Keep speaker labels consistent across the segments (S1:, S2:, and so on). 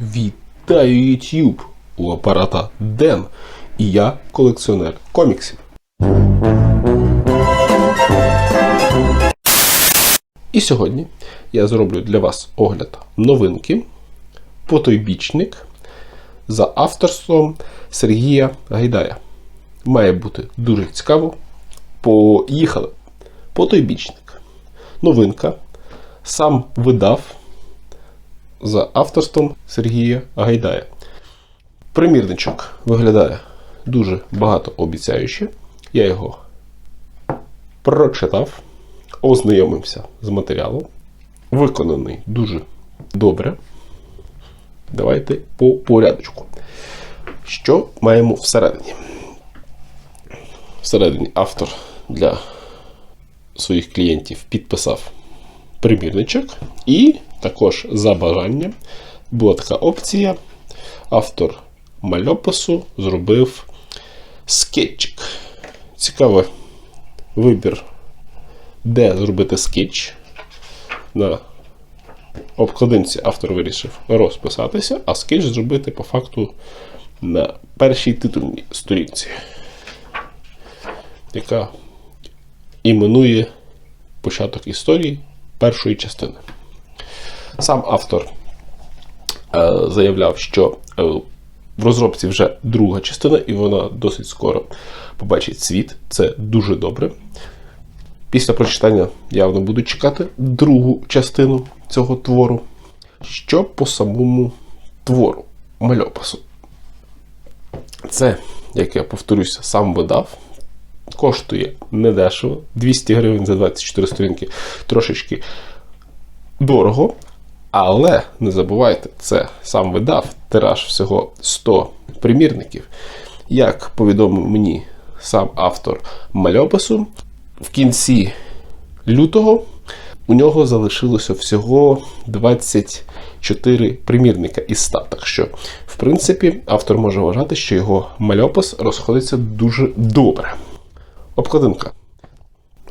S1: Вітаю YouTube! У апарата Ден. І я колекціонер коміксів. І сьогодні я зроблю для вас огляд новинки Потойбічник за авторством Сергія Гайдая. Має бути дуже цікаво. Поїхали. Потойбічник. Новинка. Сам видав за авторством Сергія Гайдая. Примірничок виглядає дуже багатообіцяюче. Я його прочитав, ознайомився з матеріалом. Виконаний дуже добре. Давайте по порядочку. Що маємо всередині? Всередині автор для своїх клієнтів підписав примірничок, і також за бажанням була така опція. Автор мальопису зробив скетчик. Цікавий вибір, де зробити скетч. На обкладинці автор вирішив розписатися, а скетч зробити по факту на першій титульній сторінці, яка іменує початок історії першої частини. Сам автор е, заявляв, що е, в розробці вже друга частина, і вона досить скоро побачить світ. Це дуже добре. Після прочитання явно буду чекати другу частину цього твору. Що по самому твору мальопису? Це, як я повторюся, сам видав. Коштує недешево. 200 гривень за 24 сторінки трошечки дорого. Але не забувайте, це сам видав тираж всього 100 примірників. Як повідомив мені сам автор мальопису, в кінці лютого у нього залишилося всього 24 примірника із 100. Так що, в принципі, автор може вважати, що його мальопис розходиться дуже добре. Обкладинка.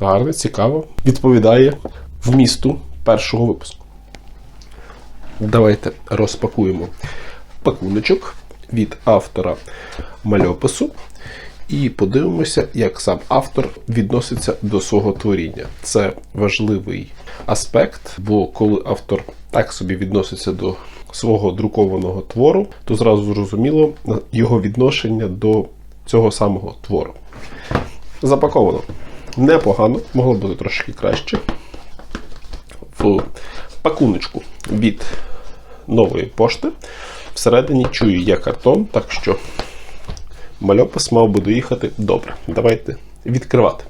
S1: Гарно, цікаво. Відповідає вмісту першого випуску. Давайте розпакуємо пакуночок від автора мальопису і подивимося, як сам автор відноситься до свого творіння. Це важливий аспект, бо коли автор так собі відноситься до свого друкованого твору, то зразу зрозуміло його відношення до цього самого твору. Запаковано непогано, могло бути трошки краще. В пакуночку від нової пошти. Всередині чую є картон, так що мальопис мав би доїхати добре. Давайте відкривати.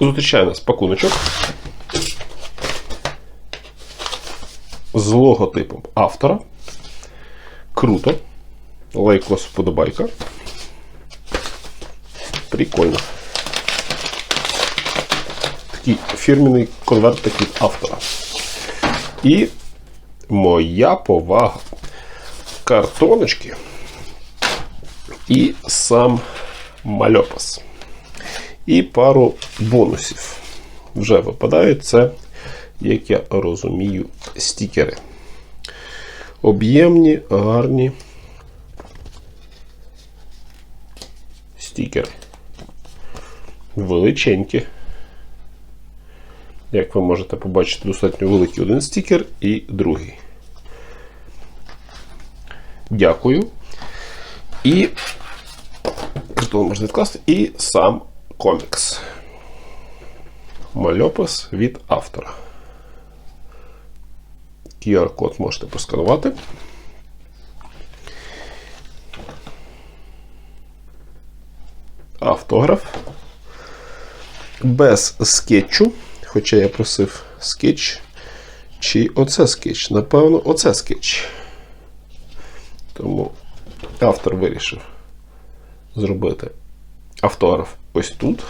S1: Зустрічає нас пакуночок з логотипом автора. Круто. Лайкос вподобайка. Прикольно. Такий фірменний конвертик від автора. І моя повага. Картоночки і сам мальопис. І пару бонусів. Вже випадають це, як я розумію, стікери. Об'ємні, гарні стікери. Величенькі. Як ви можете побачити, достатньо великий один стікер і другий. Дякую. І картон можна відкласти. І сам комікс. Мальопис від автора. QR-код можете просканувати. Автограф. Без скетчу. Хоча я просив скетч. Чи оце скетч? Напевно, оце скетч. Тому автор вирішив зробити автограф ось тут,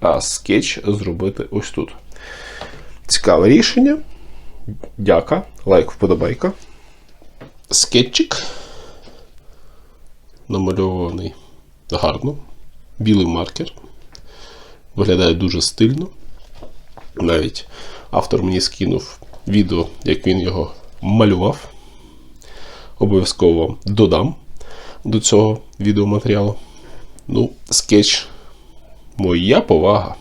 S1: а скетч зробити ось тут. Цікаве рішення. Дяка, лайк, вподобайка. Скетчик. Намальований гарно. Білий маркер. Виглядає дуже стильно. Навіть автор мені скинув відео, як він його малював. Обов'язково додам до цього відеоматеріалу. Ну, скетч. Моя повага.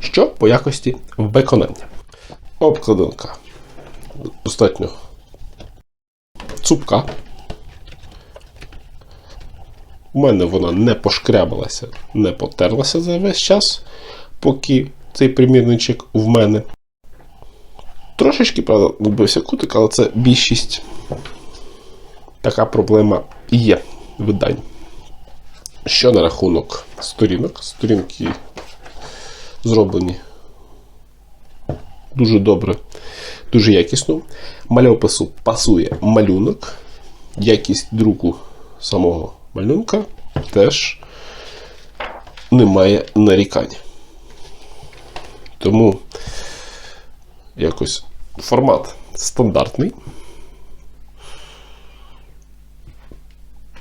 S1: Що по якості виконання? Обкладинка достатньо цупка. У мене вона не пошкрябалася, не потерлася за весь час, поки цей примірничок в мене. Трошечки, правда, вбився кутик, але це більшість. Така проблема є видань. Що на рахунок сторінок? Сторінки зроблені дуже добре, дуже якісно. Мальопису пасує малюнок. Якість друку самого малюнка теж немає нарікань. Тому якось формат стандартний.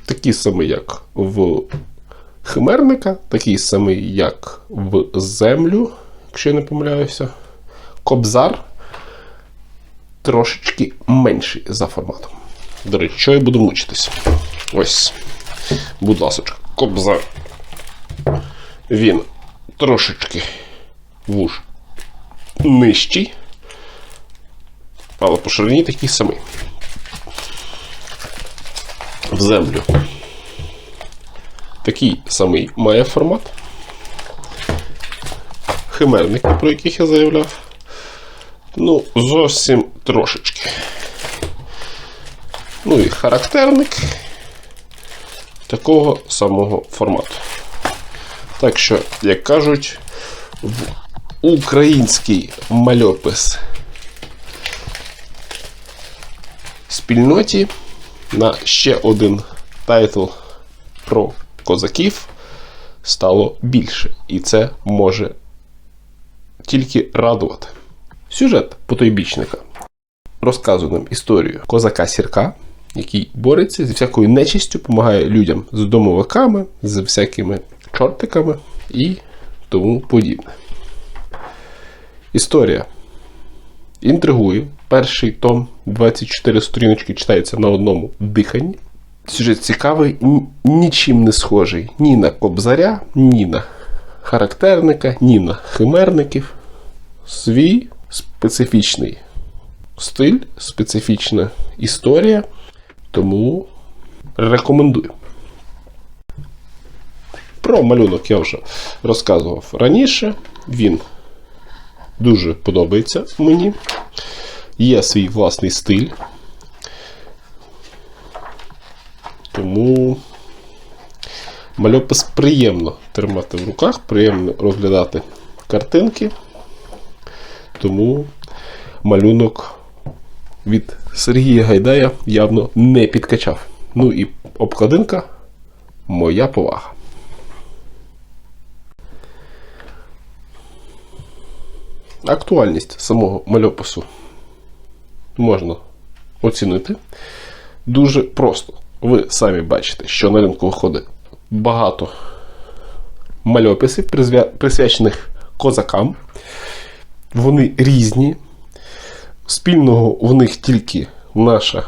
S1: Такий самий, як в Химерника, такий самий, як в землю, якщо я не помиляюся. Кобзар трошечки менший за форматом. До речі, що я буду мучитись? Ось. Будь ласка, кобзар. Він трошечки вуж нижчий, але по ширині такий самий. В землю. Такий самий має формат. Химерники, про яких я заявляв. Ну, зовсім трошечки. Ну і характерник такого самого формату. Так що, як кажуть, в український мальопис спільноті на ще один тайтл про козаків стало більше. І це може тільки радувати. Сюжет потойбічника розказує нам історію козака Сірка, який бореться зі всякою нечистю, допомагає людям з домовиками, з всякими чортиками і тому подібне. Історія інтригує. Перший том 24 сторіночки читається на одному диханні. Сюжет цікавий, нічим не схожий ні на кобзаря, ні на характерника, ні на химерників. Свій специфічний стиль, специфічна історія, тому рекомендую. Про малюнок я вже розказував раніше. Він дуже подобається мені. Є свій власний стиль. Тому мальопис приємно тримати в руках, приємно розглядати картинки. Тому малюнок від Сергія Гайдая явно не підкачав. Ну і обкладинка моя повага. Актуальність самого мальопису можна оцінити дуже просто. Ви самі бачите, що на ринку виходить багато мальописів, присвячених козакам. Вони різні. Спільного в них тільки наша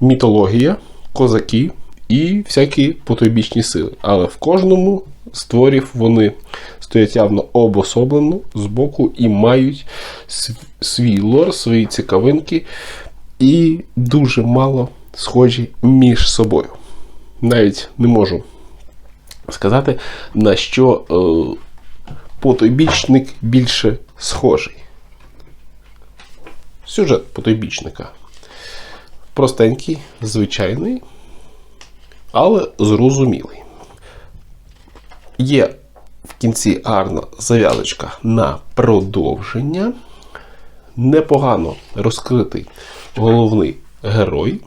S1: мітологія, козаки і всякі потойбічні сили. Але в кожному з творів вони стоять явно обособлено з боку і мають свій лор, свої цікавинки, і дуже мало схожі між собою. Навіть не можу сказати, на що е, потойбічник більше схожий. Сюжет потойбічника. Простенький, звичайний, але зрозумілий. Є в кінці гарна зав'язочка на продовження. Непогано розкритий головний герой.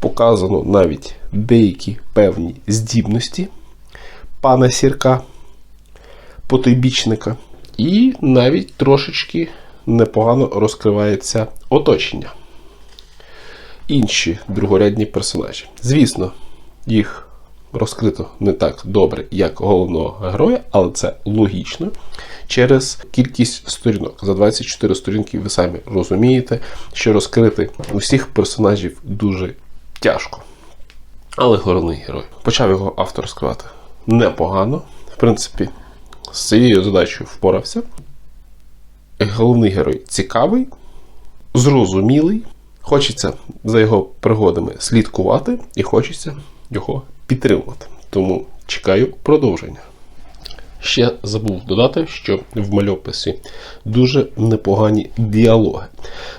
S1: Показано навіть деякі певні здібності пана Сірка, потойбічника, і навіть трошечки непогано розкривається оточення. Інші другорядні персонажі. Звісно, їх розкрито не так добре, як головного героя, але це логічно через кількість сторінок. За 24 сторінки ви самі розумієте, що розкрити усіх персонажів дуже тяжко. Але головний герой. Почав його автор розкривати непогано. В принципі, з цією задачею впорався. Головний герой цікавий, зрозумілий. Хочеться за його пригодами слідкувати і хочеться його підтримувати. Тому чекаю продовження. Ще забув додати, що в мальописі дуже непогані діалоги.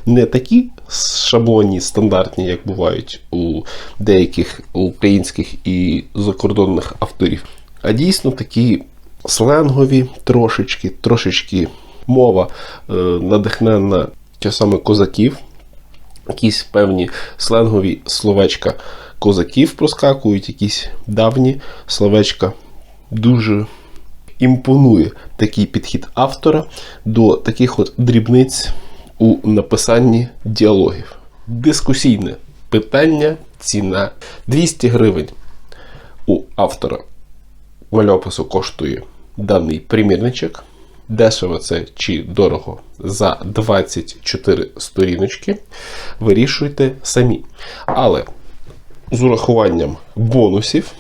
S1: Не такі шаблонні, стандартні, як бувають у деяких українських і закордонних авторів, а дійсно такі сленгові, трошечки, трошечки мова е, надихнена часами козаків. Якісь певні сленгові словечка козаків проскакують, якісь давні словечка. Дуже імпонує такий підхід автора до таких от дрібниць у написанні діалогів. Дискусійне питання, ціна 200 гривень у автора мальопису коштує даний примірничок. Дешево це чи дорого за 24 сторіночки. Вирішуйте самі. Але з урахуванням бонусів,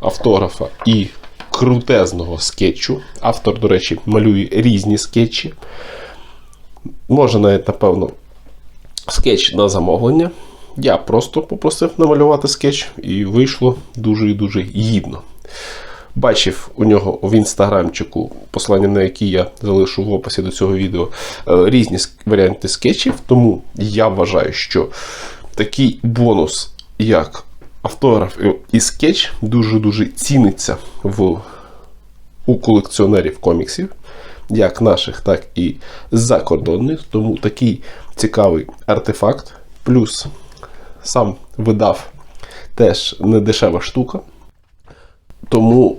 S1: автографа і крутезного скетчу. Автор, до речі, малює різні скетчі. Може навіть, напевно, скетч на замовлення. Я просто попросив намалювати скетч, і вийшло дуже і дуже гідно. Бачив у нього в інстаграмчику, послання на які я залишу в описі до цього відео, е, різні варіанти скетчів. Тому я вважаю, що такий бонус, як автограф і скетч, дуже-дуже ціниться в, у колекціонерів коміксів, як наших, так і закордонних. Тому такий цікавий артефакт. Плюс сам видав теж не дешева штука. Тому,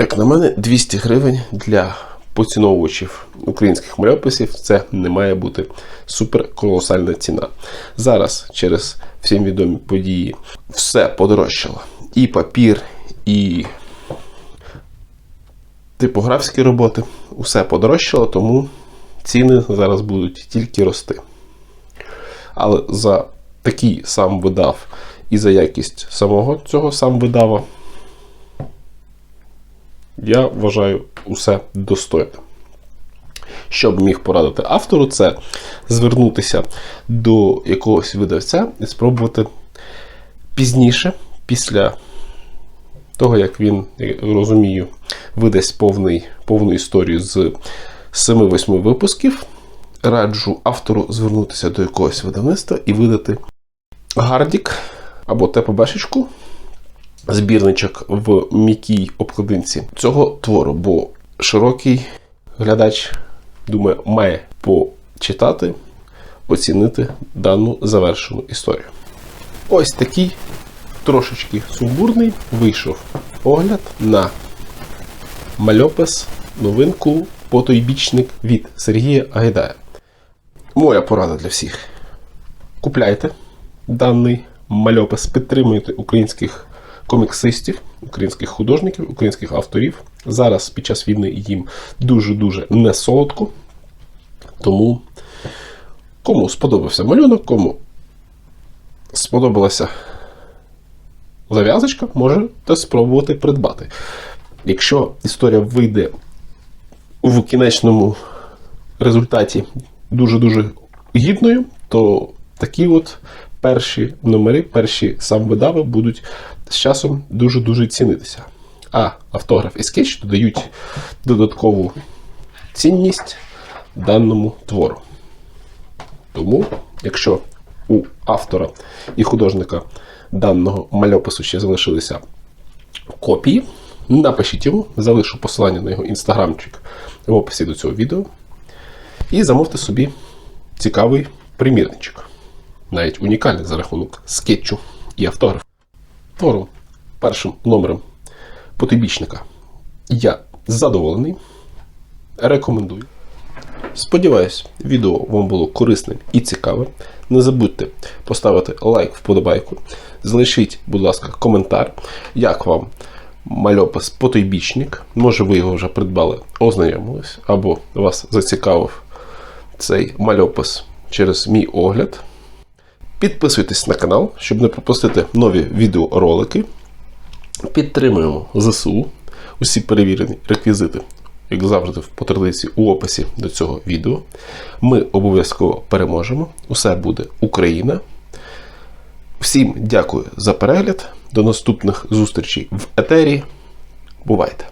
S1: як на мене, 200 гривень для поціновувачів українських мальописів це не має бути суперколосальна ціна. Зараз через всім відомі події все подорожчало. І папір, і типографські роботи, усе подорожчало, тому ціни зараз будуть тільки рости. Але за такий сам видав і за якість самого цього сам видава, я вважаю усе достойне. Що б міг порадити автору, це звернутися до якогось видавця і спробувати пізніше, після того, як він, я розумію, видасть повний, повну історію з 7-8 випусків, раджу автору звернутися до якогось видавництва і видати гардік або ТПБшечку, збірничок в м'якій обкладинці цього твору, бо широкий глядач, думаю, має почитати, оцінити дану завершену історію. Ось такий трошечки сумбурний вийшов огляд на мальопис, новинку потойбічник від Сергія Агайдая. Моя порада для всіх. Купляйте даний мальопис, підтримуйте українських коміксистів, українських художників, українських авторів. Зараз під час війни їм дуже-дуже не солодко. Тому кому сподобався малюнок, кому сподобалася зав'язочка, можете спробувати придбати. Якщо історія вийде в кінечному результаті дуже-дуже гідною, то такі от перші номери, перші сам видави будуть з часом дуже-дуже цінитися. А автограф і скетч додають додаткову цінність даному твору. Тому, якщо у автора і художника даного мальопису ще залишилися копії, напишіть йому, залишу посилання на його інстаграмчик в описі до цього відео. І замовте собі цікавий примірничок. Навіть унікальний за рахунок скетчу і автограф. Твором першим номером потибічника я задоволений. Рекомендую. Сподіваюсь, відео вам було корисним і цікавим. Не забудьте поставити лайк вподобайку. Залишіть, будь ласка, коментар, як вам мальопис потойбічник. Може, ви його вже придбали, ознайомились, або вас зацікавив цей мальопис через мій огляд. Підписуйтесь на канал, щоб не пропустити нові відеоролики. Підтримуємо ЗСУ. Усі перевірені реквізити, як завжди, по традиції у описі до цього відео. Ми обов'язково переможемо. Усе буде Україна. Всім дякую за перегляд. До наступних зустрічей в етері. Бувайте!